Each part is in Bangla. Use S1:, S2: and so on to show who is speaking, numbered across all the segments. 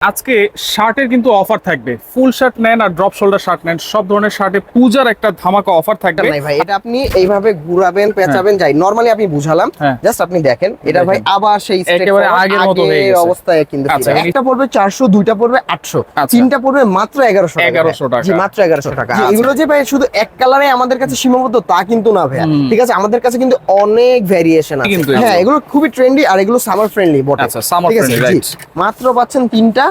S1: আজকে শার্টের কিন্তু অফার থাকবে ফুল শার্ট নেন আর ড্রপ শোল্ডার শার্ট নেন সব ধরনের শার্টে পূজার একটা ধামাকা অফার থাকবে
S2: নাই ভাই এটা আপনি এইভাবে ঘুরাবেন পেঁচাবেন যাই নরমালি আপনি বুঝালাম
S1: হ্যাঁ।
S2: জাস্ট আপনি দেখেন এটা ভাই আবার সেই
S1: একেবারে আগের মতো হয়ে গেছে।
S2: অবস্থায় কিন্তু
S1: আচ্ছা,
S2: একটা পড়বে চারশো দুইটা পড়বে আটশো
S1: আচ্ছা।
S2: তিনটা পড়বে মাত্র এগারোশো
S1: 1100 টাকা।
S2: জি মাত্র এগারোশো টাকা
S1: আচ্ছা।
S2: এগুলো যে ভাই শুধু এক কালারে আমাদের কাছে সীমাবদ্ধ তা কিন্তু না ভাই ঠিক আছে আমাদের কাছে কিন্তু অনেক ভ্যারিয়েশন আছে হ্যাঁ
S1: এগুলো।
S2: খুবই ট্রেন্ডি আর এগুলো সামার ফ্রেন্ডলি বটে
S1: আচ্ছা,
S2: জি।
S1: right.
S2: মাত্র পাচ্ছেন তিনটা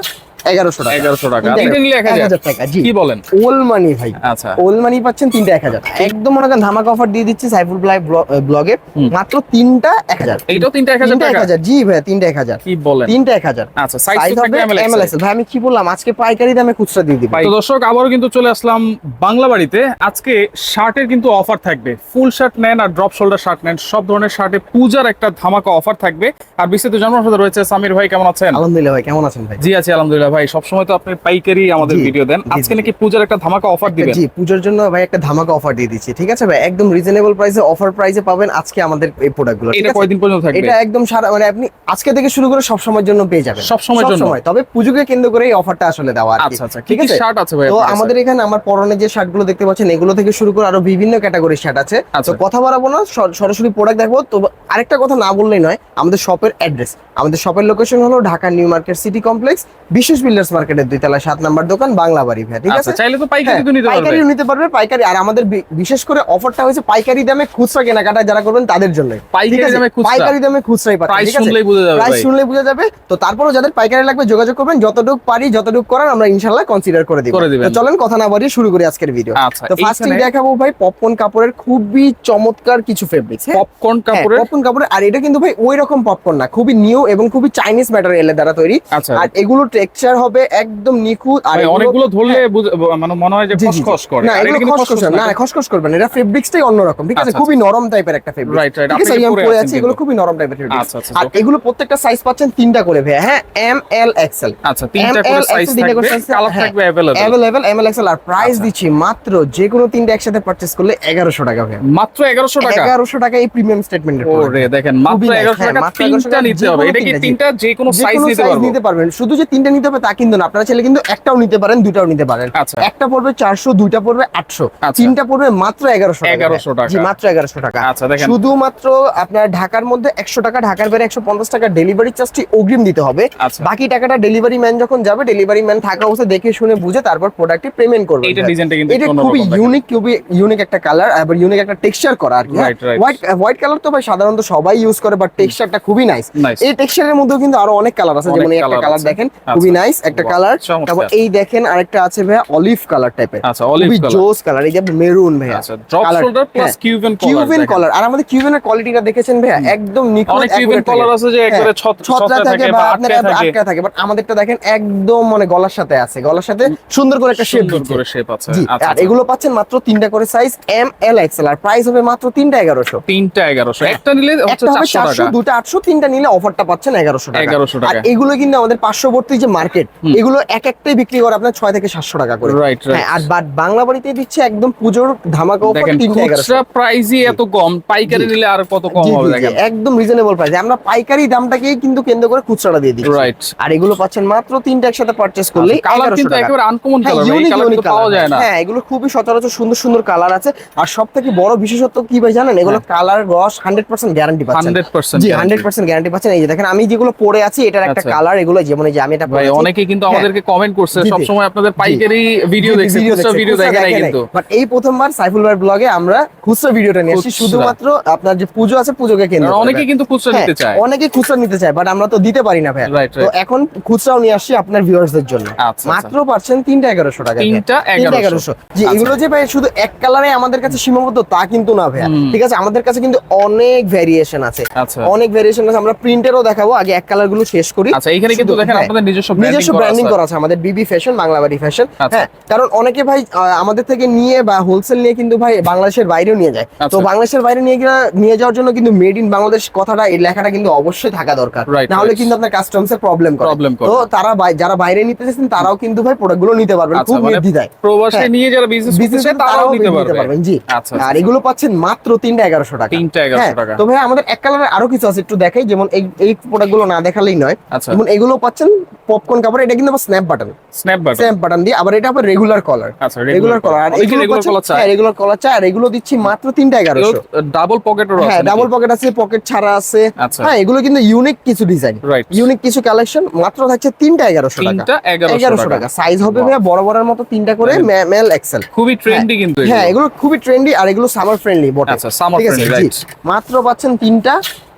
S2: এগারোশো টাকা।
S1: এগারোশো টাকা।
S2: তিনটা
S1: নিলে
S2: 1000 টাকা জি।
S1: কি বলেন?
S2: ওল মানি ভাই।
S1: আচ্ছা।
S2: ওল মানি পাচ্ছেন তিনটা এক হাজার। একদম মনে করেন ধামাকা অফার দিয়ে দিচ্ছে সাইফুল ব্লাই ব্লগে মাত্র তিনটা এক হাজার।
S1: এইটাও তিনটা এক হাজার
S2: তিনটা এক
S1: টাকা?
S2: হাজার। জি ভাই তিনটা এক হাজার।
S1: কি বলেন?
S2: তিনটা এক হাজার।
S1: আচ্ছা সাইজ
S2: সাইজ হবে এমএলএস ভাই আমি কি বললাম? আজকে পাইকারি দামে খুচরা দিয়ে দিবি।
S1: তো দর্শক আবারও কিন্তু চলে আসলাম বাংলা বাড়িতে। আজকে শার্টের কিন্তু অফার থাকবে। ফুল শার্ট নেন আর ড্রপ শোল্ডার শার্ট নেন। সব ধরনের শার্টে পূজার একটা ধামাকা অফার থাকবে। আর বিস্তারিত জানার সাথে রয়েছে সামির ভাই। কেমন আছেন?
S2: আলহামদুলিল্লাহ ভাই কেমন আছেন ভাই?
S1: জি আছি আলহামদুলিল্লাহ। ভাই সবসময় তো আপনি পাইকারি আমাদের ভিডিও দেন। আজকে নাকি পূজার একটা ধামাকা অফার দিবেন?
S2: জি পুজোর জন্য ভাই একটা ধামাকা অফার দিয়ে দিচ্ছি ঠিক আছে ভাই? একদম রিজনেবল প্রাইসে অফার প্রাইসে পাবেন আজকে আমাদের এই প্রোডাক্টগুলো
S1: এটা কয়দিন পর্যন্ত থাকবে?
S2: এটা একদম সারা মানে আপনি আজকে থেকে শুরু করে সব সময়ের জন্য পেয়ে যাবেন।
S1: সব সময়ের জন্য?
S2: তবে পুজোকে কেন্দ্র করে এই অফারটা আসলে দেওয়া
S1: আচ্ছা আচ্ছা।
S2: ঠিক আছে?
S1: শার্ট আছে ভাই
S2: তো আমাদের এখানে আমার পরনে যে শার্টগুলো দেখতে পাচ্ছেন এগুলো থেকে শুরু করে আরও বিভিন্ন ক্যাটাগরির শার্ট আছে।
S1: আচ্ছা।
S2: তো কথা বাড়াবো না সরাসরি প্রোডাক্ট দেখব। তো আরেকটা কথা না বললেই নয় আমাদের শপের অ্যাড্রেস আমাদের শপের লোকেশন হলো Dhaka new market city complex. বিশেষ বিল্ডার্স মার্কেটের দুই তলা সাত নাম্বার দোকান বাংলা বাড়ি ভাই ঠিক
S1: আচ্ছা
S2: আছে?
S1: চাইলে তো পাইকারি
S2: হ্যাঁ,
S1: তো নিতে পারবে।
S2: পাইকারিও নিতে পারবে পাইকারি আর আমাদের বিশেষ করে অফারটা হয়েছে পাইকারি দামে খুচরা কেনাকাটা যারা করবেন তাদের জন্য
S1: পাইকারি দামে খুচরা?
S2: পাইকারি দামে খুচরাই পাচ্ছেন
S1: প্রাইস শুনলেই বোঝা যাবে
S2: প্রাইস
S1: ভাই।
S2: শুনলে বোঝা যাবে। তো তারপরও যাদের পাইকারি লাগবে যোগাযোগ করবেন যতটুকু পারি যতটুকু করার আমরা ইনশাল্লাহ কনসিডার করে দিব। তো চলেন কথা না বাড়িয়ে শুরু করি আজকের ভিডিও
S1: আচ্ছা
S2: তো ফার্স্টে
S1: এইখানে
S2: দেখাবো ভাই পপকর্ন কাপড়ের খুবই চমৎকার কিছু ফেব্রিক্স
S1: পপকর্ন কাপড়ের?
S2: পপকর্ন কাপড়ের আর এটা কিন্তু ভাই ওই রকম পপকর্ন না খুবই নিউ এবং খুবই চাইনিজ ম্যাটেরিয়ালের দ্বারা তৈরি।
S1: আচ্ছা।
S2: আর এগুলো টেক্সচার হবে একদম নিখুঁত আর
S1: ভাই,
S2: এগুলো-
S1: অনেকগুলো ধরলে বুঝ- মানে মনে হয় যে
S2: জি, জি, জি।
S1: খসখস করে
S2: না
S1: আর এটা
S2: এগুলো
S1: কিন্তু
S2: খসখস না না খসখস করবে না এটা ফেব্রিক্সটাই অন্যরকম ঠিক আছে
S1: আচ্ছা,
S2: খুবই নরম টাইপের একটা ফেব্রিক
S1: রাইট রাইট
S2: ঠিক আছে এই আমি পরে আছি এগুলো খুবই নরম টাইপের ফেব্রিক
S1: আচ্ছা আচ্ছা
S2: আর
S1: okay.
S2: এগুলো প্রত্যেকটা সাইজ পাচ্ছেন তিনটা করে ভাই হ্যাঁ এম এল এক্সেল
S1: আচ্ছা তিনটা করে
S2: ML,
S1: সাইজ
S2: XL তিনটা করে
S1: থাকবে
S2: size
S1: কালার
S2: হ্যাঁ,
S1: থাকবে available
S2: available M L XL আর প্রাইস
S1: আচ্ছা।
S2: দিচ্ছি মাত্র যে কোনো তিনটা একসাথে পারচেজ করলে এগারোশো টাকা ভাই
S1: মাত্র 1100 টাকা
S2: এগারোশো টাকা এই প্রিমিয়াম স্টেটমেন্টের
S1: ওরে দেখেন মাত্র
S2: খুবই nice,
S1: 1100
S2: হ্যাঁ,
S1: টাকা
S2: মাত্র 1100
S1: তিনটা
S2: টাকা
S1: নিতে
S2: যে
S1: হবে
S2: কোনো
S1: এটা কি
S2: তিনটা, জি।
S1: তিনটা যে কোনো
S2: যে
S1: সাইজ
S2: কোনো
S1: নিতে
S2: সাইজ
S1: পারবো
S2: নিতে পারবেন শুধু যে তিনটা নিতে হবে তা কিন্তু না। আপনারা চাইলে কিন্তু একটাও নিতে পারেন দুটাও নিতে পারেন।
S1: আচ্ছা।
S2: একটা পড়বে চারশো দুইটা পড়বে আটশো।
S1: আচ্ছা।
S2: তিনটা পড়বে মাত্র এগারোশো
S1: 1100 টাকা।
S2: জি মাত্র এগারোশো টাকা।
S1: আচ্ছা দেখেন।
S2: শুধুমাত্র আপনার ঢাকার মধ্যে একশো টাকা ঢাকার বাইরে একশো পঞ্চাশ টাকা ডেলিভারি চার্জটি অগ্রিম দিতে হবে।
S1: আচ্ছা।
S2: বাকি টাকাটা ডেলিভারি ম্যান যখন যাবে ডেলিভারি ম্যান থাকা অবস্থায় দেখে শুনে বুঝে তারপর প্রোডাক্টটি পেমেন্ট করবে।
S1: এইটা ডিজাইনটা কিন্তু
S2: এটা খুবই ইউনিক খুবই ইউনিক একটা কালার আবার ইউনিক একটা টেক্সচার করা আর কি. হোয়াইট হোয়াইট কালার তো ভাই সাধারণত সবাই ইউজ করে বাট টেক্সচারটা খুবই নাইস. এই টেক্সচারের মধ্যেও কিন্তু আরও অনেক কালার আছে যেমন এই একটা কালার দেখেন। খুবই নাইস একটা কালার তারপর এই দেখেন আরেকটা আছে ভাই অলিভ কালার টাইপের
S1: আচ্ছা অলিভ কালার
S2: জোস কালার এই যে মেরুন ভাই
S1: আচ্ছা ড্রপ শোল্ডার প্লাস
S2: হ্যাঁ।
S1: কিউবেন
S2: কিউবেন
S1: কলার
S2: কলার আর আমাদের কিউবেনের কোয়ালিটিটা দেখেছেন ভাই একদম নিখুঁত
S1: অনেক কিউবেন কলার আছে যে একবারে ছত
S2: ছত্রা থাকে বা
S1: আটকা থাকে।
S2: বাট আমাদেরটা দেখেন একদম মানে গলার সাথে আছে গলার সাথে সুন্দর করে একটা শেপ
S1: সুন্দর করে শেপ আছে। আচ্ছা
S2: আর এগুলো পাচ্ছেন মাত্র তিনটা করে সাইজ এম এল এক্সেল আর প্রাইস হবে মাত্র তিনটা এগারোশো।
S1: তিনটা 1100 একটা নিলে হচ্ছে 400
S2: চারশো
S1: টাকা।
S2: দুটা আটশো তিনটা নিলে অফারটা পাচ্ছেন এগারোশো টাকা।
S1: 1100
S2: আর
S1: টাকা
S2: এগুলো কিন্তু আমাদের পার্শ্ববর্তী যে মার্কেট এগুলো এক একটাই বিক্রি করে আপনার ছয় থেকে সাতশো টাকা করে।
S1: রাইট
S2: হ্যাঁ আর বাট বাংলা বাড়িতে দিচ্ছে একদম পুজোর ধামাকা অফার
S1: দেখেন
S2: তিনটা এগারোশো।
S1: প্রাইসই এত কম পাইকারি নিলে আর কত কম হবে দেখেন।
S2: একদম রিজনেবল প্রাইস আমরা পাইকারি দামটাকেই কিন্তু কেন্দ্র করে খুচরাটা দিয়ে
S1: রাইট
S2: আর এগুলো পাচ্ছেন মাত্র তিনটা একসাথে পারচেস করলে
S1: কালার কিন্তু একেবারে আনকমন কালার
S2: unique
S1: কিন্তু পাওয়া যায় না।
S2: হ্যাঁ এগুলো খুবই সচরাচর সুন্দর সুন্দর কালার আছে। আর সব থেকে বড় বিশেষত্ব কি ভাই জানেন? এগুলো। কালার রস হান্ড্রেড পার্সেন্ট গ্যারান্টি পাচ্ছেন।
S1: 100%
S2: জি
S1: guarantee।
S2: হান্ড্রেড পার্সেন্ট গ্যারান্টি পাচ্ছেন। এই যে দেখেন আমি যেগুলো পরে আছি এটার একটা
S1: আচ্ছা।
S2: কালার এগুলো যেমন এই যে আমি এটা পরেছি
S1: অনেকেই কিন্তু
S2: হ্যাঁ।
S1: আমাদেরকে কমেন্ট করছে। সব সময় আপনাদের পাইকারি ভিডিও দেখছে খুচরা ভিডিও দেখে নাই কিন্তু।
S2: বাট এই প্রথমবার সাইফুল ভাইয়ের ব্লগে আমরা খুচরা ভিডিওটা নিয়ে
S1: খুচরা।
S2: শুধুমাত্র আপনার যে পুজো আছে পুজোকে কেন্দ্র।
S1: অনেকেই কিন্তু খুচরা
S2: হ্যাঁ,
S1: নিতে চায়।
S2: অনেকে খুচরা নিতে চায় বাট আমরা তো দিতে পারি না ভাই তো এখন খুচরাও নিয়ে আসছি আপনার ভিউয়ার্সদের জন্য।
S1: আচ্ছা,
S2: মাত্র পাচ্ছেন তিনটা এগারোশো টাকা
S1: তিনটা এগারোশো।
S2: জি
S1: আচ্ছা।
S2: এগুলো যে ভাই শুধু এক কালারে আমাদের কাছে সীমাবদ্ধ তা কিন্তু না ভাই ঠিক আছে আমাদের কাছে কিন্তু অনেক ভ্যারিয়েশন আছে।
S1: আচ্ছা।
S2: অনেক ভ্যারিয়েশন আছে। আমরা প্রিন্টেরও দেখাবো আগে এক কালারগুলো শেষ করি।
S1: আচ্ছা এইখানে কিন্তু দেখেন
S2: হ্যাঁ,
S1: আপনাদের নিজস্ব
S2: নিজস্ব ব্র্যান্ডিং করা আছে আমাদের বিবি ফ্যাশন বাংলাবাড়ি ফ্যাশন
S1: আচ্ছা।
S2: হ্যাঁ? কারণ অনেকে ভাই আমাদের থেকে নিয়ে বা হোলসেল নিয়ে কিন্তু ভাই বাংলাদেশের বাইরেও নিয়ে যায়। তো
S1: আচ্ছা।
S2: বাংলাদেশের বাইরে নিয়ে গিয়ে নিয়ে যাওয়ার জন্য কিন্তু মেড ইন বাংলাদেশ কথাটা এই লেখাটা কিন্তু অবশ্যই থাকা দরকার। না হলে কিন্তু আপনার কাস্টমস এর প্রবলেম করে। তো তারা যারা বাইরে নিতে চাচ্ছেন তারাও কিন্তু ভাই প্রোডাক্টগুলো নিতে পারবেন
S1: আচ্ছা
S2: খুব
S1: মানে
S2: নির্দ্বিধায়।
S1: প্রবাসে
S2: হ্যাঁ।
S1: নিয়ে যারা বিজনেস করতে
S2: বিজনেস
S1: তারাও নিতে পারবে।
S2: জি।
S1: আচ্ছা
S2: আর এগুলো পাচ্ছেন মাত্র তিনটা এগারোশো টাকা।
S1: তিনটা 1100
S2: হ্যাঁ,
S1: টাকা।
S2: তো ভাই আমাদের এক কালারের আরও কিছু আছে একটু দেখাই। যেমন এই এই প্রোডাক্টগুলো না দেখালেই নয়।
S1: আচ্ছা।
S2: যেমন এগুলো পাচ্ছেন পপকর্ন কটন কাপড় এটা কিন্তু আবার snap button
S1: snap button
S2: snap button দিয়ে আবার এটা আবার রেগুলার কলার
S1: আচ্ছা
S2: রেগুলার কলার আর এগুলো
S1: রেগুলার কলার চাই
S2: রেগুলার কলার চাই আর এগুলো দিচ্ছি মাত্র তিনটা এগারোশো।
S1: ডাবল পকেটের
S2: হ্যাঁ ডাবল পকেট আছে পকেট ছাড়া আছে।
S1: আচ্ছা।
S2: হ্যাঁ এগুলো কিন্তু ইউনিক কিছু ডিজাইন ইউনিক কিছু কালেকশন মাত্র থাকছে তিনটা এগারোশো টাকা।
S1: তিনটা এগারোশো
S2: এগারোশো
S1: টাকা।
S2: টাকা। সাইজ হবে. ভাইয়া বড় বড়ের মতো তিনটা করে
S1: হ্যাঁ।
S2: মেল এক্সেল
S1: খুবই ট্রেন্ডি কিন্তু
S2: হ্যাঁ।
S1: এগুলো
S2: খুবই ট্রেন্ডি আর এগুলো সামার ফ্রেন্ডলি বটে।
S1: আচ্ছা সামার ফ্রেন্ডলি রাইট
S2: মাত্র পাচ্ছেন তিনটা।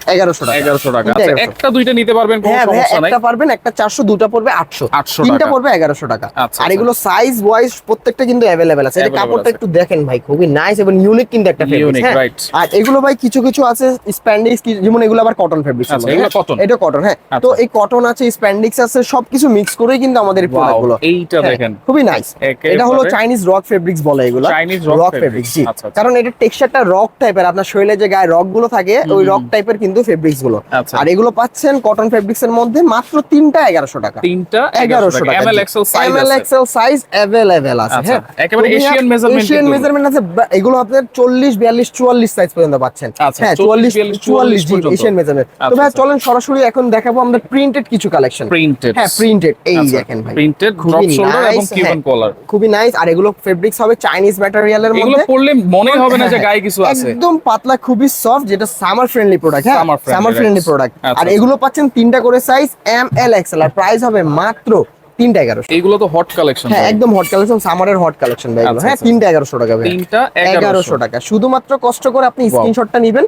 S2: এগারোশো টাকা।
S1: এগারোশো টাকা। আচ্ছা একটা দুইটা নিতে পারবেন কোনো
S2: হ্যাঁ
S1: সমস্যা নাই।
S2: একটা পারবেন একটা চারশো দুটা পড়বে আটশো।
S1: আটশো
S2: তিনটা পড়বে এগারোশো টাকা। আর। এগুলো সাইজ ওয়াইজ প্রত্যেকটা কিন্তু অ্যাভেলেবেল আছে। এই কাপড়টা একটু দেখেন ভাই খুবই নাইস এবং ইউনিক কিন্তু একটা ফেব্রিক আর এগুলো ভাই কিছু কিছু আছে স্প্যান্ডিক্স যেমন এগুলো আবার কটন ফেব্রিক
S1: এগুলো cotton?
S2: এটা কটন তো
S1: আচ্ছা।
S2: এই কটন আছে স্প্যান্ডিক্স আছে সবকিছু মিক্স করেই কিন্তু আমাদের
S1: এইটা
S2: হ্যাঁ,
S1: দেখেন।
S2: খুবই নাইস এটা হলো চাইনিজ রক ফেব্রিক্স বলে এগুলো।
S1: চাইনিজ
S2: রক
S1: রক
S2: ফেব্রিক্স
S1: আচ্ছা আচ্ছা।
S2: কারণ এটা টেক্সচারটা রক টাইপের আপনার শরীরে যে গায়ে রকগুলো থাকে ওই রক টাইপের কিন্তু ফেব্রিক্সগুলো।
S1: আচ্ছা।
S2: আর এগুলো পাচ্ছেন কটন ফেব্রিক্স এর মধ্যে মাত্র তিনটা এগারোশো টাকা।
S1: তিনটা
S2: এগারোশো টাকা।
S1: এমএল এক্সেল সাইজ
S2: অ্যাভেলেবেল আছে।
S1: আচ্ছা,
S2: হ্যাঁ।
S1: একেবারে কিন্তু।
S2: measurement আছে এগুলো আপনার চল্লিশ বিয়াল্লিশ চুয়াল্লিশ সাইজ পর্যন্ত পাচ্ছেন।
S1: আচ্ছা,
S2: হ্যাঁ চুয়াল্লিশ চুয়াল্লিশ এশিয়ান মেজারমেন্ট তো ভাই। চলেন সরাসরি এখন দেখাবো আমরা প্রিন্টেড কিছু কালেকশন
S1: প্রিন্টেড
S2: হ্যাঁ প্রিন্টেড এই দেখেন ভাই।
S1: প্রিন্টেড ড্রপ
S2: খুবই
S1: শোল্ডার এবং কিউবান
S2: হ্যাঁ।
S1: কলার
S2: খুবই নাইস আর এগুলো ফেব্রিক্স হবে চাইনিজ ম্যাটেরিয়ালের
S1: এগুলো
S2: মধ্যে।
S1: পড়লে মনে হবে না যে
S2: হ্যাঁ,
S1: গায়ে কিছু আছে।
S2: একদম পাতলা খুবই সফট যেটা সামার ফ্রেন্ডলি প্রোডাক্ট হ্যাঁ। সামার ফ্রেন্ডলি প্রোডাক্ট
S1: আচ্ছা,
S2: আর
S1: আচ্ছা।
S2: এগুলো পাচ্ছেন তিনটা করে size M L X L আর প্রাইস হবে মাত্র তিনটা এগারোশো।
S1: এইগুলো তো হট কালেকশন
S2: হ্যাঁ একদম হট কালেকশন সামারের হট কালেকশন ভাই
S1: আচ্ছা,
S2: হ্যাঁ
S1: আচ্ছা।
S2: তিনটা এগারোশো টাকা ভাই।
S1: তিনটা
S2: এগারোশো। টাকা। শুধুমাত্র কষ্ট করে আপনি স্ক্রিনশটটা নেবেন।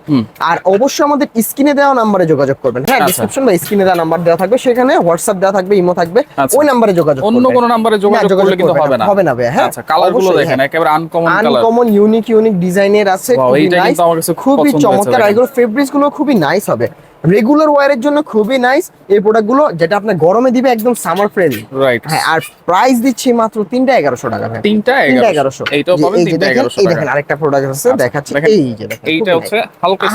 S2: আর অবশ্যই আমাদের স্ক্রিনে দেওয়া নাম্বারে যোগাযোগ করবেন। হ্যাঁ। ডিসক্রিপশন বা স্ক্রিনে দেওয়া নাম্বার দেওয়া থাকবে। সেখানে হোয়াটসঅ্যাপ দেওয়া থাকবে ইমো থাকবে।
S1: আচ্ছা।
S2: ওই নাম্বারে যোগাযোগ
S1: অন্য কোনো নাম্বারে যোগাযোগ করলে কিন্তু হবে না।
S2: হবে না ভাই হ্যাঁ।
S1: আচ্ছা কালারগুলো
S2: অবশ্যই,
S1: দেখেন
S2: হ্যাঁ।
S1: একেবারে uncommon colour
S2: uncommon unique unique ডিজাইনের আছে খুবই চমৎকার। এগুলো ফেব্রিক্সগুলো খুবই নাইস হবে। রেগুলার ওয়ারের জন্য খুবই নাইস এই প্রোডাক্টগুলো যেটা আপনার গরমে দিবে একদম সামার ফ্রেন্ডলি
S1: রাইট
S2: হ্যাঁ আর প্রাইস দিচ্ছি মাত্র তিনটা এগারোশো টাকা ভাই।
S1: তিনটা এগারোশো। এইটাও পাবেন তিনটা এগারোশো
S2: এই দেখেন আরেকটা প্রোডাক্ট আছে
S1: আচ্ছা,
S2: দেখাচ্ছি। এই যে দেখেন
S1: এইটা হচ্ছে হালকা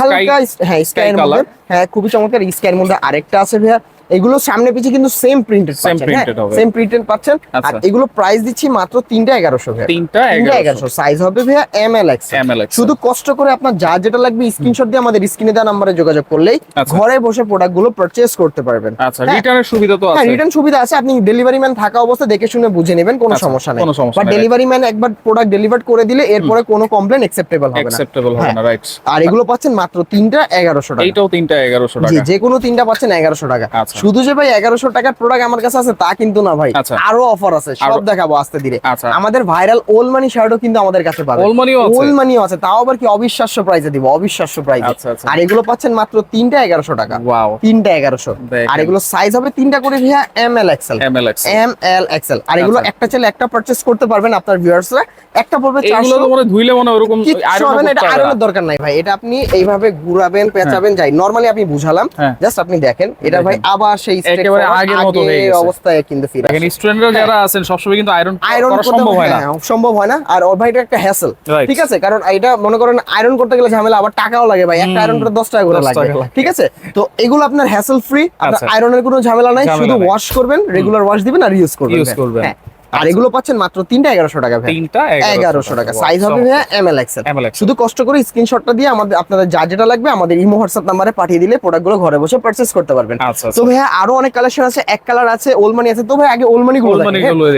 S2: হ্যাঁ
S1: স্কাই।
S2: মধ্যে। হ্যাঁ খুবই চমৎকার। স্কাইয়ের মধ্যে আরেকটা আছে ভাইয়া। এগুলো সামনে পিছে কিন্তু সেম প্রিন্টেড পাচ্ছেন
S1: printed হবে।
S2: সেম প্রিন্টেড পাচ্ছেন। আর
S1: আচ্ছা।
S2: এগুলো প্রাইস দিচ্ছি মাত্র তিনটা এগারোশো ভাইয়া।
S1: তিনটা
S2: তিনটা
S1: এগারোশো।
S2: এগারোশো। সাইজ হবে ভাইয়া এম এল এক্স শুধু কষ্ট করে আপনার যা যেটা লাগবে স্ক্রিনশট দিয়ে আমাদের স্ক্রিনে দেওয়া নাম্বারে যোগাযোগ করলেই
S1: আচ্ছা।
S2: ঘরে বসে প্রোডাক্টগুলো পারচেজ করতে পারবেন।
S1: আচ্ছা
S2: হ্যাঁ।
S1: রিটার্নের সুবিধা তো
S2: হ্যাঁ
S1: আছে।
S2: রিটার্ন সুবিধা আছে। আপনি ডেলিভারি ম্যান থাকা অবস্থায় দেখে শুনে বুঝে নেবেন কোনো
S1: আচ্ছা,
S2: সমস্যা নেই। বাট ডেলিভারি ম্যান একবার প্রোডাক্ট ডেলিভার করে দিলে এরপরে কোনো কমপ্লেন অ্যাকসেপ্টেবল হবে না।
S1: অ্যাকসেপ্টেবল হবে
S2: হ্যাঁ।
S1: না রাইট
S2: আর এগুলো পাচ্ছেন মাত্র তিনটা এগারোশো টাকা।
S1: এইটাও তিনটা এগারোশো
S2: জি
S1: টাকা
S2: যে কোনো তিনটা পাচ্ছেন এগারোশো টাকা। শুধু যে ভাই এগারোশো টাকার প্রোডাক্ট আমার কাছে আছে তা কিন্তু না ভাই।
S1: আচ্ছা।
S2: আরও অফার আছে সব দেখাবো আস্তে ধীরে।
S1: আচ্ছা।
S2: আমাদের ভাইরাল ওল মানি শার্টও কিন্তু আমাদের কাছে পাবেন
S1: All আছে?
S2: ওল মানিও আছে তাও আবার কি অবিশ্বাস্য প্রাইসে দিব অবিশ্বাস্য
S1: আচ্ছা, আচ্ছা।
S2: আর এগুলো পাচ্ছেন মাত্র তিনটা এগারোশো টাকা। তিনটা এগারোশো। আর এগুলো সাইজ হবে তিনটা করে via M L
S1: XL
S2: M L XL আর এগুলো
S1: আচ্ছা।
S2: একটা চাইলে একটা পারচেজ করতে পারবেন আপনার ভিউয়ার্সরা একটা পড়বে চারশো।
S1: মনে ধুইলে মনে হয় ওরকম
S2: হবে না, এটা। আয়রনের দরকার নাই ভাই। এটা আপনি এইভাবে ঘুরাবেন পেঁচাবেন যাই। নরমালি আপনি বুঝালাম
S1: হ্যাঁ।
S2: জাস্ট আপনি দেখেন। এটা ভাই
S1: দেখেন।
S2: আবার সেই
S1: একেবারে আগের মতো হয়ে গেছে।
S2: অবস্থায় কিন্তু ফিরে
S1: দেখেন স্টুডেন্টরা যারা আছেন সবসময় কিন্তু আয়রন
S2: আয়রন
S1: করা সম্ভব হয় না।
S2: সম্ভব হয় না। আর ওর ভাই এটা একটা হ্যাসেল ঠিক আছে? কারণ এটা মনে করেন আয়রন করতে গেলে ঝামেলা আবার টাকাও লাগে ভাই। একটা আয়রন করতে দশ টাকা করে
S1: 10 লাগে।
S2: ঠিক আছে? তো এগুলো আপনার হ্যাসেল ফ্রি আপনার
S1: আচ্ছা।
S2: আয়রনের কোনো ঝামেলা নাই। শুধু ওয়াশ করবেন রেগুলার ওয়াশ দিবেন আর ইউজ করবেন।
S1: ইউজ করবেন।
S2: হ্যাঁ। আর
S1: আচ্ছা।
S2: এগুলো পাচ্ছেন মাত্র তিনটা এগারোশো টাকা
S1: তিনটা
S2: এগারোশো টাকা। সাইজ হবে ভাইয়া এম এল এক্সেল
S1: এক্স
S2: শুধু কষ্ট করে স্ক্রিনশটটা দিয়ে আমাদের আপনাদের যা যেটা লাগবে আমাদের ইমো হোয়াটসঅ্যাপ নাম্বারে পাঠিয়ে দিলে প্রোডাক্টগুলো ঘরে বসে পারচেজ করতে পারবেন।
S1: আচ্ছা
S2: তো
S1: আচ্ছা
S2: ভাইয়া আরও অনেক কালেকশন আছে। এক কালার আছে ওলমানি আছে। তো ভাই আগে ওলমানি গুলো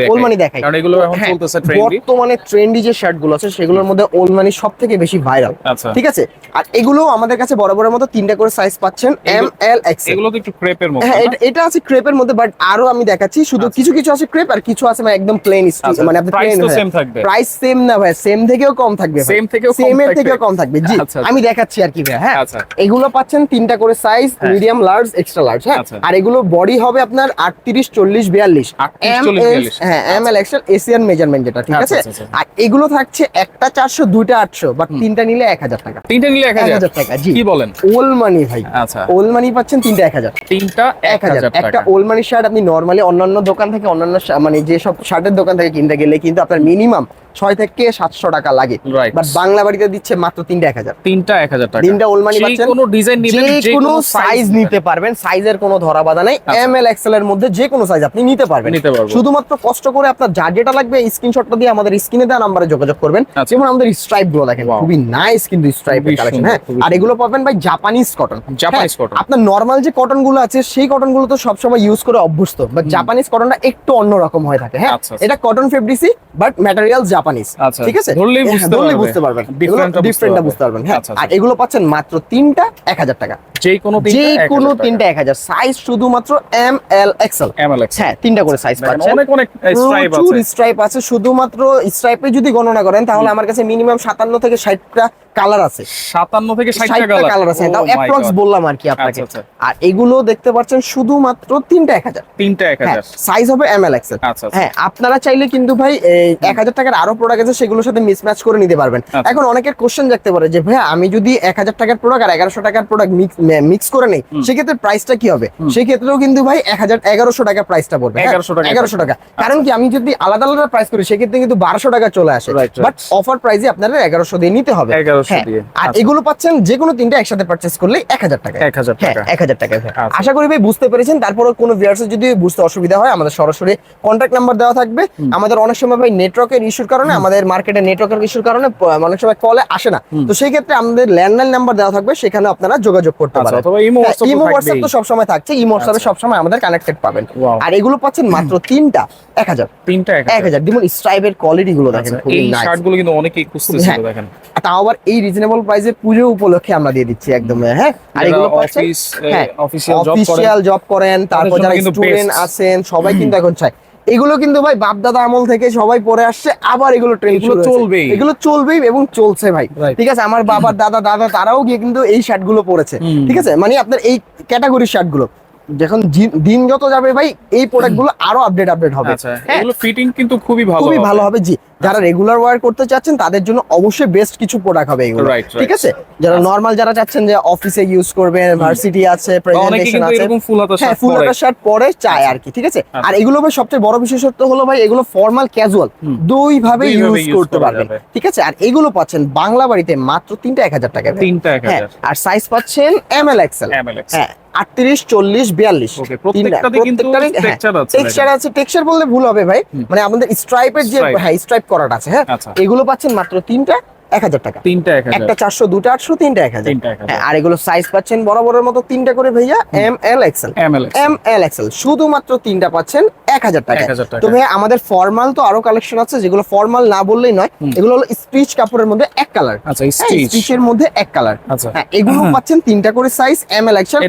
S1: ওলমানি দেখাই। কারণ এগুলো এখন
S2: হ্যাঁ,
S1: চলতেছে ট্রেন্ডি
S2: বর্তমানে ট্রেন্ডি যে শার্টগুলো আছে সেগুলোর মধ্যে ওলমানি সব থেকে বেশি ভাইরাল ঠিক আছে? আর এগুলো আমাদের কাছে বরাবরের মতো তিনটা করে সাইজ পাচ্ছেন এম এল এক্সেল
S1: এগুলো তো একটু ক্রেপের মতো
S2: হ্যাঁ এটা- আছে ক্রেপের মধ্যে বাট আরও আমি দেখাচ্ছি। শুধু। কিছু কিছু আছে ক্রেপ আর কিছু আছে একদম প্লেন
S1: আচ্ছা,
S2: মানে আপনি প্লেন
S1: থাকবে।
S2: প্রাইস সেম না ভাই সেম থেকেও কম থাকবে
S1: Same থেকেও
S2: সেম এর? থেকেও কম থাকবে। জি
S1: আচ্ছা, আচ্ছা।
S2: আমি দেখাচ্ছি আর কি ভাই হ্যাঁ। এগুলো পাচ্ছেন তিনটা করে সাইজ
S1: হ্যাঁ।
S2: মিডিয়াম লার্জ এক্সট্রা লার্জ হ্যাঁ।
S1: আচ্ছা।
S2: আর এগুলো বডি হবে আপনার আটত্রিশ চল্লিশ বিয়াল্লিশ।
S1: 38,
S2: এম
S1: 40,
S2: এল
S1: 42
S2: হ্যাঁ M L XL Asian measurement যেটা ঠিক আছে। আর এগুলো থাকছে একটা চারশো দুইটা আটশো বাট তিনটা নিলে এক হাজার টাকা।
S1: তিনটা নিলে এক
S2: এক
S1: হাজার
S2: হাজার টাকা জি।
S1: কি বলেন?
S2: ওল মানি ভাই।
S1: আচ্ছা।
S2: ওল মানি পাচ্ছেন তিনটা এক হাজার।
S1: তিনটা
S2: এক হাজার। একটা
S1: ওল
S2: মানি শার্ট আপনি নরমালি অন্যান্য দোকান থেকে অন্যান্য মানে যে সব শার্টের দোকান থেকে কিনতে গেলে কিন্তু আপনার মিনিমাম ছয় থেকে সাতশো টাকা লাগে। বাট বাংলা বাড়িতে দিচ্ছে মাত্র তিনটা এক হাজার।
S1: তিনটা এক হাজার টাকা।
S2: তিনটা ওলমানি পাচ্ছেন
S1: কোনো ডিজাইন নিবেন
S2: যে কোনো সাইজ নিতে পারবেন সাইজের কোনো ধরা বাধা নাই। এম এল এক্সেল এর মধ্যে যে কোনো সাইজ আপনি নিতে পারবেন।
S1: নিতে পারব।
S2: শুধুমাত্র কষ্ট করে আপনার যা যেটা লাগবে স্ক্রিনশটটা দিয়ে আমাদের স্ক্রিনে দেওয়া নাম্বারে যোগাযোগ করবেন।
S1: আচ্ছা।
S2: যেমন আমাদের স্ট্রাইপগুলো দেখেন খুবই নাইস কিন্তু স্ট্রাইপের
S1: খুবই
S2: কালেকশন হ্যাঁ? আর এগুলো পাবেন ভাই জাপানিজ কটন
S1: জাপানিজ কটন
S2: আপনার নরমাল যে কটনগুলো আছে সেই কটনগুলো তো সবসময় ইউজ করে অভ্যস্ত। বাট জাপানিজ কটনটা একটু অন্যরকম হয়ে থাকে হ্যাঁ?
S1: আচ্ছা, আচ্ছা।
S2: এটা কটন ফেব্রিক্সি বাট ম্যাটেরিয়াল জাপানিজ
S1: আচ্ছা
S2: ঠিক আছে?
S1: ধরলেই
S2: হ্যাঁ,
S1: বুঝতে
S2: পারবেন। ডিফারেন্টটা বুঝতে পারবেন। হ্যাঁ
S1: আচ্ছা,
S2: আর
S1: আচ্ছা।
S2: এগুলো পাচ্ছেন মাত্র তিনটা এক হাজার টাকা।
S1: যে কোনো
S2: যে কোনো তিনটা এক হাজার। সাইজ শুধুমাত্র এম এল এক্সেল
S1: এমএলএক্স
S2: হ্যাঁ তিনটা করে সাইজ পাচ্ছেন।
S1: অনেক অনেক স্ট্রাইপ আছে।
S2: স্ট্রাইপ আছে। শুধুমাত্র স্ট্রাইপে যদি গণনা করেন তাহলে আমার কাছে মিনিমাম সাতান্ন থেকে ষাটটা কালার আছে।
S1: 57 থেকে 60
S2: ষাটটা
S1: কালার
S2: আছে। তাও অ্যাপ্রক্স বললাম আর কি আপনাকে।
S1: আচ্ছা,
S2: আর এগুলো দেখতে পাচ্ছেন শুধুমাত্র তিনটা এক হাজার।
S1: তিনটা 1000
S2: সাইজ হবে এম এল এক্সেল
S1: আচ্ছা আচ্ছা।
S2: হ্যাঁ আপনারা চাইলে কিন্তু ভাই এক হাজার টাকার আরও প্রোডাক্ট আছে সেগুলোর সাথে মিসম্যাচ করে নিতে পারবেন।
S1: আচ্ছা।
S2: এখন অনেকের কোশ্চেন জাগতে পারে যে ভাইয়া আমি যদি এক হাজার টাকার প্রোডাক্ট আর এগারোশো টাকার প্রোডাক্ট মিক্স করে নেই সেক্ষেত্রে প্রাইসটা কি হবে? সেক্ষেত্রেও কিন্তু ভাই এক হাজার এগারোশো টাকা প্রাইসটা পড়বে।
S1: 1100 টাকা।
S2: এগারোশো টাকা। কারণ কি আমি যদি আলাদা আলাদা প্রাইস করি সেক্ষেত্রে কিন্তু বারোশো টাকা চলে আসে. বাট অফার প্রাইসে আপনারা এগারোশো দিয়ে নিতে হবে।
S1: 1100
S2: হ্যাঁ। আর
S1: আচ্ছা।
S2: এগুলো পাচ্ছেন যে কোনো তিনটা একসাথে পারচেস করলে এক হাজার টাকা।
S1: 1000
S2: হ্যাঁ
S1: টাকা।
S2: এক হাজার টাকা।
S1: আচ্ছা।
S2: আশা করি ভাই বুঝতে পেরেছেন। তারপরে কোনো ভিউয়ার্সের যদি বুঝতে অসুবিধা হয় আমাদের সরাসরি কন্ট্যাক্ট নাম্বার দেওয়া থাকবে। আমাদের অনেক সময় ভাই নেটওয়ার্কের ইস্যুর কারণে আমাদের মার্কেটে নেটওয়ার্কের ইস্যুর কারণে অনেক সময় কলে আসে না। তো সেই ক্ষেত্রে আমাদের ল্যান্ডলাইন নাম্বার দেওয়া থাকবে। সেখানে আপনারা যোগাযোগ করতে
S1: আচ্ছা
S2: পারেন
S1: অথবা ইমো
S2: হ্যাঁ,
S1: WhatsApp তো
S2: হোয়াটসঅ্যাপ তো
S1: থাকবেই।
S2: সবসময় থাকছে। ইমো হোয়াটসঅ্যাপে
S1: আচ্ছা।
S2: সবসময় আমাদের কানেক্টেড পাবেন। আর এগুলো পাচ্ছেন মাত্র তিনটা এক হাজার।
S1: তিনটা 1000
S2: হাজার। যেমন স্ট্রাইপের কোয়ালিটি গুলো দেখেন
S1: আচ্ছা, এই
S2: nice।
S1: শার্টগুলো কিন্তু অনেকেই খুঁজতেছিল
S2: হ্যাঁ।
S1: দেখেন।
S2: তাও আবার এই রিজনেবল প্রাইসে পুজো উপলক্ষে আমরা দিয়ে দিচ্ছি একদম হ্যাঁ। আর এগুলো পাচ্ছেন
S1: অফিস
S2: হ্যাঁ,
S1: অফিসিয়াল
S2: অফিসিয়াল জব করেন তারপর যারা স্টুডেন্ট আছেন সবাই কিন্তু এখন চায়। এগুলো কিন্তু ভাই বাপ দাদা আমল থেকে সবাই পরে আসছে আবার এগুলো ট্রেন্ড
S1: চলবে।
S2: এগুলো চলবেই এবং চলছে ভাই। ঠিক আছে আমার বাবার দাদা দাদা তারাও গিয়ে কিন্তু এই শার্টগুলো পরেছে। ঠিক আছে মানে আপনার এই ক্যাটাগরির শার্টগুলো। যখন দিন যত যাবে ভাই এই প্রোডাক্টগুলো আরও আপডেট আপডেট হবে।
S1: আচ্ছা
S2: হ্যাঁ
S1: এগুলো ফিটিং কিন্তু খুবই ভালো
S2: খুবই
S1: হবে।
S2: ভালো হবে জি। যারা রেগুলার ওয়ার করতে চাচ্ছেন তাদের জন্য অবশ্যই বেস্ট কিছু প্রোডাক্ট হবে এগুলো. ঠিক আছে? যারা নর্মাল যারা চাচ্ছেন যে অফিসে ইউজ করবেন ভার্সিটি আছে প্রেজেন্টেশন আছে।
S1: ফুল হাতা
S2: হ্যাঁ
S1: শার্ট
S2: ফুল
S1: পরে।
S2: হাতা শার্ট পরে চায় আর কি ঠিক আছে?
S1: আচ্ছা।
S2: আর এগুলো ভাই সবচেয়ে বড় বিশেষত্ব হলো ভাই এগুলো ফর্মাল ক্যাজুয়াল দুই ভাবে ইউজ করতে পারবেন। ঠিক আছে? আর এগুলো পাচ্ছেন বাংলা বাড়িতে মাত্র তিনটা এক হাজার টাকা
S1: তিনটা
S2: হ্যাঁ আর সাইজ পাচ্ছেন এম এল এক্সেল হ্যাঁ আটত্রিশ চল্লিশ বিয়াল্লিশ।
S1: টেক্সচার আছে
S2: টেক্সচার বললে ভুল হবে ভাই। মানে আমাদের স্ট্রাইপের যে হ্যাঁ স্ট্রাইপ করাটা আছে হ্যাঁ।
S1: আচ্ছা।
S2: এগুলো পাচ্ছেন মাত্র তিনটা। এক হাজার টাকা।
S1: তিনটা
S2: একটা চারশো দুটা আটশো তিনটা এক হাজার। হ্যাঁ, আর এগুলো সাইজ পাচ্ছেন বরাবরের মতো তিনটা করে ভাইয়া M L
S1: XL
S2: M L XL শুধুমাত্র তিনটা পাচ্ছেন এক হাজার টাকা তো ভাইয়া আমাদের ফর্মাল তো আরও কালেকশন আছে যেগুলো ফর্মাল না বললেই নয়। এগুলো হলো স্টিচ কাপড়ের মধ্যে এক কালার
S1: আচ্ছা স্টিচ
S2: মধ্যে এক কালার
S1: আচ্ছা।
S2: হ্যাঁ এগুলো পাচ্ছেন তিনটা করে সাইজ এম এল এক্সেল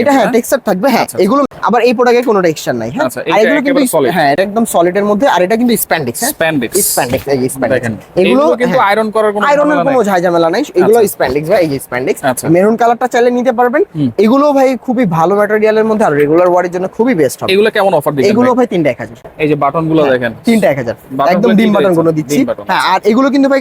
S2: এটা হ্যাঁ টেক্সচার থাকবে হ্যাঁ।
S1: আচ্ছা।
S2: এগুলো আবার এই প্রোডাক্টে কোনো টেক্সচার নাই হ্যাঁ। আর এগুলো কিন্তু হ্যাঁ এটা একদম সলিডের মধ্যে আর এটা কিন্তু স্প্যান্ডিক্স হ্যাঁ।
S1: স্প্যান্ডেক্স
S2: স্প্যান্ডিক্স এগুলো
S1: কিন্তু
S2: হ্যাঁ,
S1: আয়রন করার কোনো
S2: আয়রনের কোনো ঝামেলা নাই। এগুলো
S1: আচ্ছা।
S2: স্প্যান্ডিক্স ভাই এই যে স্প্যান্ডিক্স
S1: আচ্ছা।
S2: মেরুন কালারটা চাইলে নিতে পারবেন। এগুলো ভাই খুবই ভালো ম্যাটেরিয়ালের মধ্যে আর রেগুলার ওয়ারের জন্য খুবই বেস্ট হবে।
S1: এগুলো কেমন অফার দিবেন
S2: এগুলো
S1: ভাই?
S2: ভাই তিনটা এক হাজার।
S1: এই যে বাটনগুলো দেখেন।
S2: এক হাজার।
S1: Button
S2: একদম ডিম
S1: বাটনগুলো
S2: দিচ্ছি। হ্যাঁ আর এগুলো কিন্তু ভাই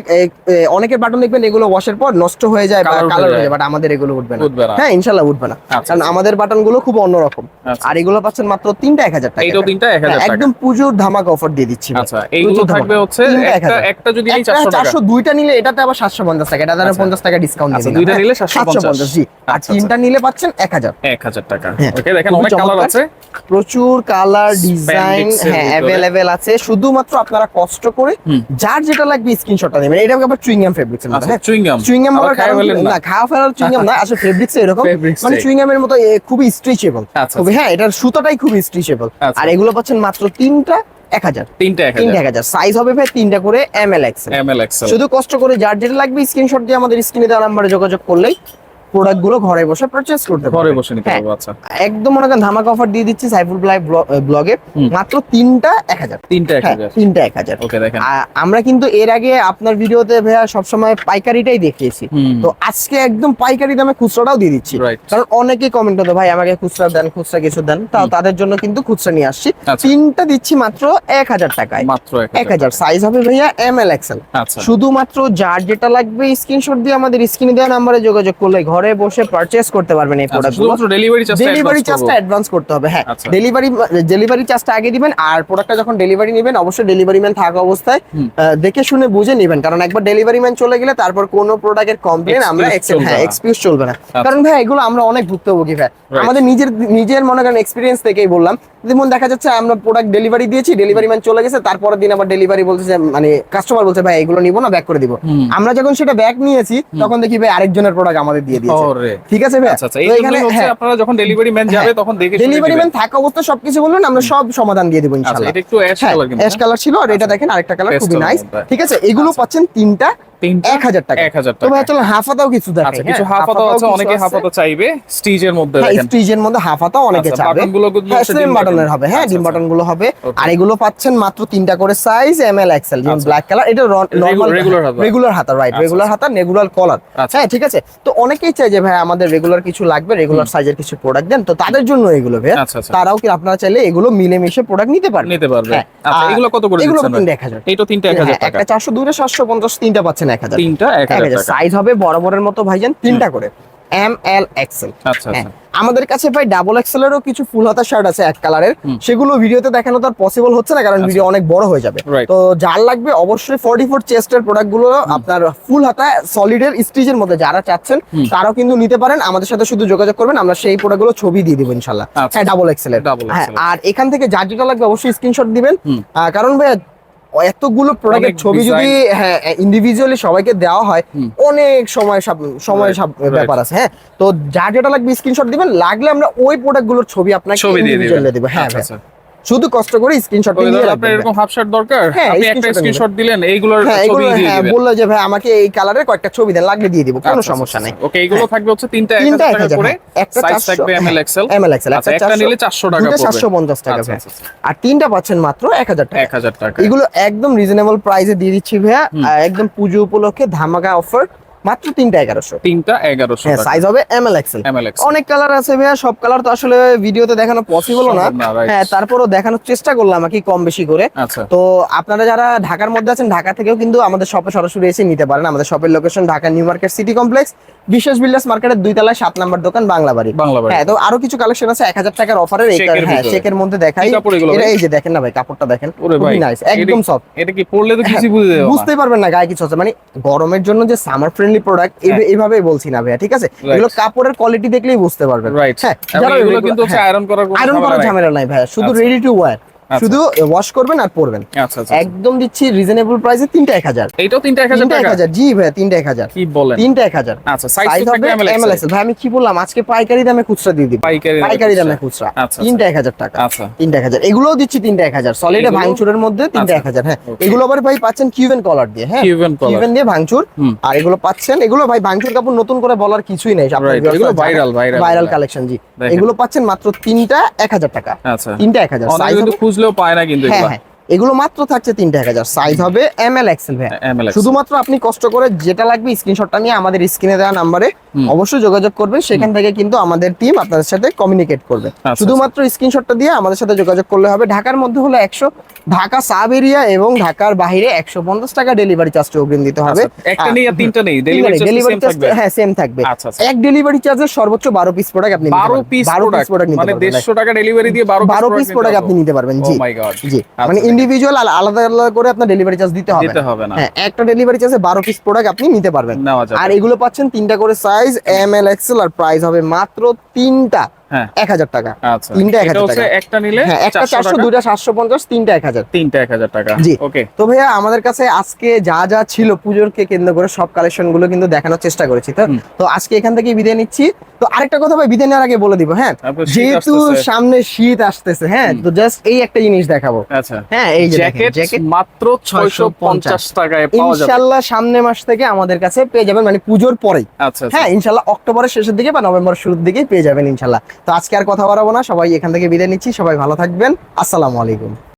S2: অনেকের বাটন দেখবেন এগুলো ওয়াশের পর নষ্ট হয়ে যায় বা কালার হয়ে
S1: যায়।
S2: বাট আমাদের এগুলো উঠবে না। হ্যাঁ ইনশাল্লাহ উঠবে না।
S1: আচ্ছা,
S2: কারণ আমাদের বাটনগুলো খুব অন্যরকম।
S1: আচ্ছা।
S2: আর এগুলো পাচ্ছেন মাত্র তিনটা এক হাজার টাকা।
S1: এইটাও তিনটা এক হাজার
S2: হ্যাঁ,
S1: টাকা।
S2: একদম পুজোর ধামাকা অফার দিয়ে দিচ্ছি
S1: আচ্ছা এইগুলো থাকবে হচ্ছে একটা একটা যদি নিই
S2: একটা
S1: চারশো টাকা।
S2: চারশো দুইটা নিলে এটাতে আবার সাতশো পঞ্চাশ টাকা এটা
S1: আচ্ছা।
S2: পঞ্চাশ টাকা ডিসকাউন্ট
S1: আচ্ছা, দুইটা নিলে 750
S2: জি। আর
S1: আচ্ছা,
S2: তিনটা নিলে পাচ্ছেন এক হাজার।
S1: এক হাজার টাকা।
S2: হ্যাঁ।
S1: ওকে দেখেন অনেক কালার আছে।
S2: প্রচুর কালার ডিজাইন হ্যাঁ। অ্যাভেলেবেল আছে। শুধুমাত্র আপনারা কষ্ট করে যার যেটা লাগবে স্ক্রিনশটটা নেবেন। এটা আবার চুইংগাম ফেব্রিক্স এর
S1: আচ্ছা
S2: হ্যাঁ?
S1: চুইংগাম
S2: চুইংগাম হওয়ার কারণ
S1: না।
S2: খাওয়া ফেরার চুইংগাম না আসলে ফেব্রিক্স এরকম। মানে
S1: এই।
S2: চুইংগামের মতো খুবই স্ট্রেচেবল খুবই হ্যাঁ এটার সুতাটাই খুবই স্ট্রেচেবল। আর এগুলো পাচ্ছেন মাত্র তিনটা এক হাজার।
S1: তিনটা এক হাজার।
S2: সাইজ হবে ভাই তিনটা করে এম এল এক্সেল শুধু কষ্ট করে যার যেটা লাগবে স্ক্রিনশট দিয়ে আমাদের স্ক্রিনে দেওয়া নাম্বারে যোগাযোগ করলেই প্রোডাক্টগুলো ঘরে বসে পারচেজ করতে
S1: ঘরে বসে নিতে
S2: হ্যাঁ,
S1: পারব আচ্ছা।
S2: একদম মনে করেন ধামাকা অফার দিয়ে দিচ্ছি সাইফুল ব্লাই ব্লগে মাত্র তিনটা এক হাজার।
S1: তিনটা এক
S2: হ্যাঁ
S1: হাজার।
S2: তিনটা এক হাজার।
S1: ওকে দেখেন।
S2: আমরা কিন্তু এর আগে আপনার ভিডিওতে ভাইয়া সবসময় পাইকারিটাই দেখিয়েছি। তো আজকে একদম পাইকারি দামে খুচরাটাও দিয়ে দিচ্ছি। কারণ অনেকেই কমেন্ট করতো ভাই আমাকে খুচরা দেন খুচরা কিছু দেন। তাও তাদের জন্য কিন্তু খুচরা নিয়ে আসছি।
S1: আচ্ছা।
S2: তিনটা দিচ্ছি মাত্র এক হাজার টাকায়।
S1: মাত্র
S2: এক হাজার সাইজ হবে ভাইয়া এম এল এক্সেল শুধুমাত্র যার যেটা লাগবে স্ক্রিনশট দিয়ে আমাদের স্ক্রিনে দেওয়া নাম্বারে যোগাযোগ করলে ঘরে ঘরে বসে পারচেস করতে পারবেন এই প্রোডাক্টগুলো
S1: ডেলিভারি চার্জ
S2: ডেলিভারি চার্জটা অ্যাডভান্স করতে হবে হ্যাঁ। ডেলিভারি ডেলিভারি চার্জটা আগে দিবেন আর প্রোডাক্টটা যখন ডেলিভারি নেবেন অবশ্যই ডেলিভারি ম্যান থাকা অবস্থায় দেখে শুনে বুঝে নেবেন। কারণ একবার ডেলিভারি ম্যান চলে গেলে তারপর কোনো প্রোডাক্টের কমপ্লেন আমরা হ্যাঁ। এক্সকিউজ চলবে না।
S1: আচ্ছা।
S2: কারণ ভাই এগুলো আমরা অনেক ভুক্তভোগী ভাই। আমাদের নিজের নিজের মনে করেন এক্সপিরিয়েন্স থেকেই বললাম। যেমন দেখা যাচ্ছে আমরা প্রোডাক্ট ডেলিভারি দিয়েছি ডেলিভারি ম্যান চলে গেছে তারপরের দিন আবার ডেলিভারি বলছে মানে কাস্টমার বলছে ভাই এগুলো নিবো না ব্যাক করে দিব। আমরা যখন সেটা ব্যাক নিয়েছি তখন দেখি ভাই আরেকজনের প্রোডাক্ট আমাদের দিয়ে দিয়েছে। ঠিক আছে ভাই?
S1: আচ্ছা আচ্ছা
S2: এখানে
S1: হচ্ছে
S2: হ্যাঁ।
S1: আপনারা যখন ডেলিভারি ম্যান যাবে তখন দেখে
S2: ডেলিভারি ম্যান থাকা অবস্থা সবকিছু বলবেন আমরা সব সমাধান দিয়ে দেবো
S1: আচ্ছা
S2: ইনশাআল্লাহ।
S1: এটা একটু অ্যাশ
S2: হ্যাঁ
S1: কালার কিন্তু
S2: অ্যাশ কালার ছিল আর এটা দেখেন আরেকটা কালার খুবই নাইস ঠিক আছে এগুলো
S1: আচ্ছা।
S2: পাচ্ছেন তিনটা এক হাজার টাকা।
S1: এক হাজার টাকা।
S2: চলো হাফাতাও কিছু দেখেন
S1: আচ্ছা কিছু হাফাতো আছে অনেকে হাফাতো চাইবে স্টিজের মধ্যে
S2: হ্যাঁ
S1: দেখেন।
S2: স্ট্রিজের মধ্যে হাফাতাও অনেকে
S1: আচ্ছা,
S2: বাটনের হবে হ্যাঁ?
S1: আচ্ছা,
S2: ডিম
S1: আচ্ছা।
S2: বাটনগুলো হবে আর এগুলো পাচ্ছেন মাত্র তিনটা করে সাইজ এম এল এক্সেল যেমন
S1: আচ্ছা।
S2: ব্ল্যাক কালার এটা নর্মাল রেগুলার হাতা। রাইট
S1: আচ্ছা,
S2: রেগুলার হাতা রেগুলার কলার
S1: আচ্ছা।
S2: হ্যাঁ ঠিক আছে? তো অনেকেই চাই যে ভাই আমাদের রেগুলার কিছু লাগবে রেগুলার সাইজের কিছু প্রোডাক্ট দেন তো তাদের জন্য এগুলো ভাই
S1: আচ্ছা, আচ্ছা।
S2: তারাও কি আপনারা চাইলে এগুলো মিলেমিশে প্রোডাক্ট নিতে পারবেন
S1: নিতে পারবে।
S2: হ্যাঁ।
S1: আচ্ছা এগুলো কত করে
S2: এগুলো
S1: দিচ্ছেন
S2: তিনটা এক হাজার।
S1: এইটা তিনটা এক হাজার
S2: হ্যাঁ,
S1: টাকা।
S2: একটা চারশো দুইটা সাতশো পঞ্চাশ তিনটা পাচ্ছেন এক হাজার।
S1: তিনটা এক হাজার টাকা।
S2: সাইজ হবে বরাবরের মতো ভাইজান তিনটা করে। M L XL.
S1: আচ্ছা আচ্ছা।
S2: আমাদের কাছে ভাই ডাবল এক্সেলেরও কিছু ফুল হাতা শার্ট আছে এক কালারের। সেগুলো ভিডিওতে দেখানো তো আর পসিবল হচ্ছে না কারণ ভিডিও অনেক বড় হয়ে যাবে। তো যার লাগবে অবশ্যই ফোর্টি ফোর চেস্টের প্রোডাক্টগুলো আপনার ফুল হাতা সলিডের স্টিচের মধ্যে যারা চাচ্ছেন তারাও কিন্তু নিতে পারেন। আমাদের সাথে শুধু যোগাযোগ করবেন আমরা সেই প্রোডাক্টগুলো ছবি দিয়ে দিব ইনশাল্লাহ।
S1: আচ্ছা।
S2: হ্যাঁ ডাবল
S1: Double
S2: হ্যাঁ আর এখান থেকে যার যেটা লাগবে অবশ্যই স্ক্রিনশট দিবেন। কারণ ভাই এতগুলো প্রোডাক্টের ছবি যদি হ্যাঁ ইন্ডিভিজুয়ালি সবাইকে দেওয়া হয় অনেক সময় সব সময়
S1: সব
S2: ব্যাপার আছে হ্যাঁ? তো যা যেটা লাগবে স্ক্রিনশট দিবেন লাগলে আমরা ওই প্রোডাক্টগুলোর ছবি আপনাকে
S1: দিয়ে
S2: ইন্ডিভিজুয়ালি দেবো। হ্যাঁ
S1: আচ্ছা।
S2: শুধু কষ্ট করে স্ক্রিনশট নিয়ে
S1: আপনার এরকম হাফ শার্ট দরকার?
S2: হ্যাঁ,
S1: আপনি একটা স্ক্রিনশট দিলেন এইগুলোর
S2: হ্যাঁ
S1: ছবি দিয়ে
S2: হ্যাঁ
S1: দিবেন।
S2: বলল যে ভাই আমাকে এই কালারের কয়েকটা ছবি দেন লাগলে দিয়ে দিব কোনো
S1: আচ্ছা,
S2: সমস্যা
S1: আচ্ছা,
S2: নেই।
S1: ওকে এইগুলো থাকবে হচ্ছে তিনটা এক
S2: তিনটা
S1: হাজার
S2: এক
S1: টাকা করে।
S2: হ্যাঁ। একটা
S1: সাইজ
S2: চারশো
S1: থাকবে এমএল এক্সেল
S2: এমএল এক্সেল
S1: আচ্ছা একটা নিলে চারশো টাকা পড়বে।
S2: চারশো পঞ্চাশ টাকা
S1: আচ্ছা,
S2: ভাই।
S1: আচ্ছা, আচ্ছা।
S2: আর তিনটা পাচ্ছেন মাত্র এক হাজার টাকা।
S1: এক হাজার টাকা।
S2: এগুলো একদম রিজনেবল প্রাইসে দিয়ে দিচ্ছি ভাইয়া। একদম পুজো উপলক্ষে ধামাকা অফার মাত্র তিনটা এগারোশো।
S1: তিনটা এগারোশো
S2: হ্যাঁ সাইজ হবে এমএল এক্সেল অনেক কালার আছে ভাইয়া সব কালার তো আসলে ভিডিওতে দেখানো পসিবল না. হ্যাঁ তারপরও দেখানোর চেষ্টা করলাম আর কি কম বেশি করে।
S1: আচ্ছা।
S2: তো আপনারা যারা ঢাকার মধ্যে আছেন ঢাকা থেকেও কিন্তু আমাদের শপে সরাসরি এসে নিতে পারেন। আমাদের শপের location Dhaka new market city complex বিশেষ বিল্ডার্স মার্কেটের দুই তলায় সাত নাম্বার দোকান বাংলা বাড়ি হ্যাঁ তো আরও কিছু কালেকশন আছে এক হাজার টাকার অফারের হ্যাঁ চেকের মধ্যে দেখাই। এটা এই যে দেখেন না ভাই কাপড়টা দেখেন। খুবই নাইস একদম সফট
S1: এটা কি পড়লে তো কিছু বুঝে যাবে
S2: বুঝতেই পারবেন না গায়ে কিছু আছে। মানে গরমের জন্য যে সামার ফ্রেন্ডলি প্রোডাক্ট
S1: এইভাবে
S2: এইভাবেই বলছি না ভাইয়া ঠিক আছে এগুলো কাপড়ের কোয়ালিটি দেখলেই বুঝতে পারবেন
S1: রাইট
S2: হ্যাঁ
S1: এগুলো কিন্তু আয়রন করার কোনো
S2: আয়রন
S1: ঝামেলা
S2: করার
S1: নাই।
S2: ঝামেলা নাই ভাইয়া শুধু। Ready to
S1: wear.
S2: শুধু ওয়াশ করবেন আর পরবেন
S1: আচ্ছা আচ্ছা
S2: একদম দিচ্ছি রিজনেবল প্রাইসে তিনটা এক হাজার
S1: এইটাও তিনটা এক হাজার
S2: এক হাজার জি ভাইয়া তিনটা এক হাজার
S1: কি বলেন
S2: তিনটা এক হাজার
S1: আচ্ছা সাইজ
S2: সাইজ হবে
S1: এমএল
S2: এমএলএস ভাই আমি কি বললাম আজকে পাইকারি দামে খুচরা দিয়ে দিব
S1: পাইকারি
S2: পাইকারি দামে খুচরা
S1: আচ্ছা,
S2: তিনটা এক হাজার টাকা
S1: আচ্ছা
S2: তিনটা এক হাজার এগুলোও দিচ্ছি তিনটা এক হাজার সলিডে? ভাঙচুরের মধ্যে তিনটা
S1: আচ্ছা।
S2: এক হাজার হ্যাঁ এগুলো আবার ভাই পাচ্ছেন কিউবেন কলার দিয়ে হ্যাঁ
S1: কিউবেন
S2: দিয়ে ভাঙচুর আর এগুলো পাচ্ছেন এগুলো ভাই ভাঙচুর কাপড় নতুন করে বলার কিছুই নেই
S1: এগুলো viral,
S2: ভাইরাল কালেকশন জি এগুলো পাচ্ছেন মাত্র তিনটা এক হাজার টাকা
S1: আচ্ছা
S2: তিনটা এক হাজার সাইজ
S1: খুঁজলেও পায় না কিন্তু
S2: হ্যাঁ হ্যাঁ। এগুলো মাত্র থাকছে তিনটা এক হাজার। সাইজ হবে এম এল এক্সেল ভাই শুধুমাত্র আপনি কষ্ট করে যেটা লাগবে স্ক্রিনশটটা নিয়ে আমাদের স্ক্রিনে দেওয়া নাম্বারে অবশ্যই যোগাযোগ করবেন। সেখান থেকে কিন্তু আমাদের টিম আপনাদের সাথে কমিউনিকেট করবে।
S1: আচ্ছা,
S2: শুধুমাত্র স্ক্রিনশটটা দিয়ে আমাদের সাথে যোগাযোগ করলে হবে। ঢাকার মধ্যে হলে একশো ঢাকা সাব এরিয়া এবং ঢাকার বাইরে একশো পঞ্চাশ টাকা ডেলিভারি চার্জ অগ্রিম দিতে হবে।
S1: একটা নেই তিনটা নেই।
S2: ডেলিভারি
S1: ডেলিভারি চার্জ
S2: চার্জ হ্যাঁ সেম থাকবে।
S1: আচ্ছা, আচ্ছা।
S2: এক ডেলিভারি চার্জের সর্বোচ্চ বারো পিস প্রোডাক্ট আপনি নিতে পারবেন।
S1: পিস
S2: 12 পিস প্রোডাক্ট নিতে
S1: মানে
S2: পারবেন।
S1: 150 টাকা ডেলিভারি দিয়ে
S2: বারো পিস প্রোডাক্ট আপনি নিতে পারবেন। জি।
S1: গড
S2: জি। মানে ইন্ডিভিজুয়াল আলাদা আলাদা করে আপনার ডেলিভারি চার্জ দিতে হবে।
S1: দিতে হবে না।
S2: হ্যাঁ একটা ডেলিভারি চার্জে বারো পিস প্রোডাক্ট আপনি নিতে পারবেন। আর এগুলো পাচ্ছেন তিনটা করে সাইজ এম এল এক্সেল আর প্রাইস হবে মাত্র তিনটা। এক হাজার টাকা।
S1: আচ্ছা।
S2: তিনটা এক হাজার টাকা।
S1: একটা নিলে
S2: হ্যাঁ একটা চারশো
S1: টাকা,
S2: সাতশো পঞ্চাশ তিনটা এক হাজার।
S1: তিনটা 1000 টাকা।
S2: জি।
S1: ওকে
S2: তো ভাইয়া আমাদের কাছে আজকে যা যা ছিল পুজোরকে কেন্দ্র করে সব কালেকশনগুলো কিন্তু দেখানোর চেষ্টা করেছি তো? তো আজকে এখান থেকে বিদায় নিচ্ছি। তো আরেকটা কথা ভাই বিদায় নেওয়ার আগে বলে দিব হ্যাঁ? যেহেতু সামনে শীত আসতেছে হ্যাঁ? তো জাস্ট এই একটা জিনিস দেখাবো।
S1: আচ্ছা।
S2: হ্যাঁ এই জ্যাকেট
S1: মাত্র 650 টাকায় পাওয়া যাবে।
S2: ইনশাল্লাহ সামনে মাস থেকে আমাদের কাছে পেয়ে যাবেন মানে পুজোর পরেই।
S1: আচ্ছা আচ্ছা।
S2: হ্যাঁ ইনশাল্লাহ অক্টোবরের শেষের দিকে বা নভেম্বরের শুরুর দিকেই পেয়ে যাবেন ইনশাল্লাহ। তো আজকে আর কথা বাড়াবো না। সবাই এখান থেকে বিদায় নিচ্ছি। সবাই ভালো থাকবেন। আসসালামু আলাইকুম।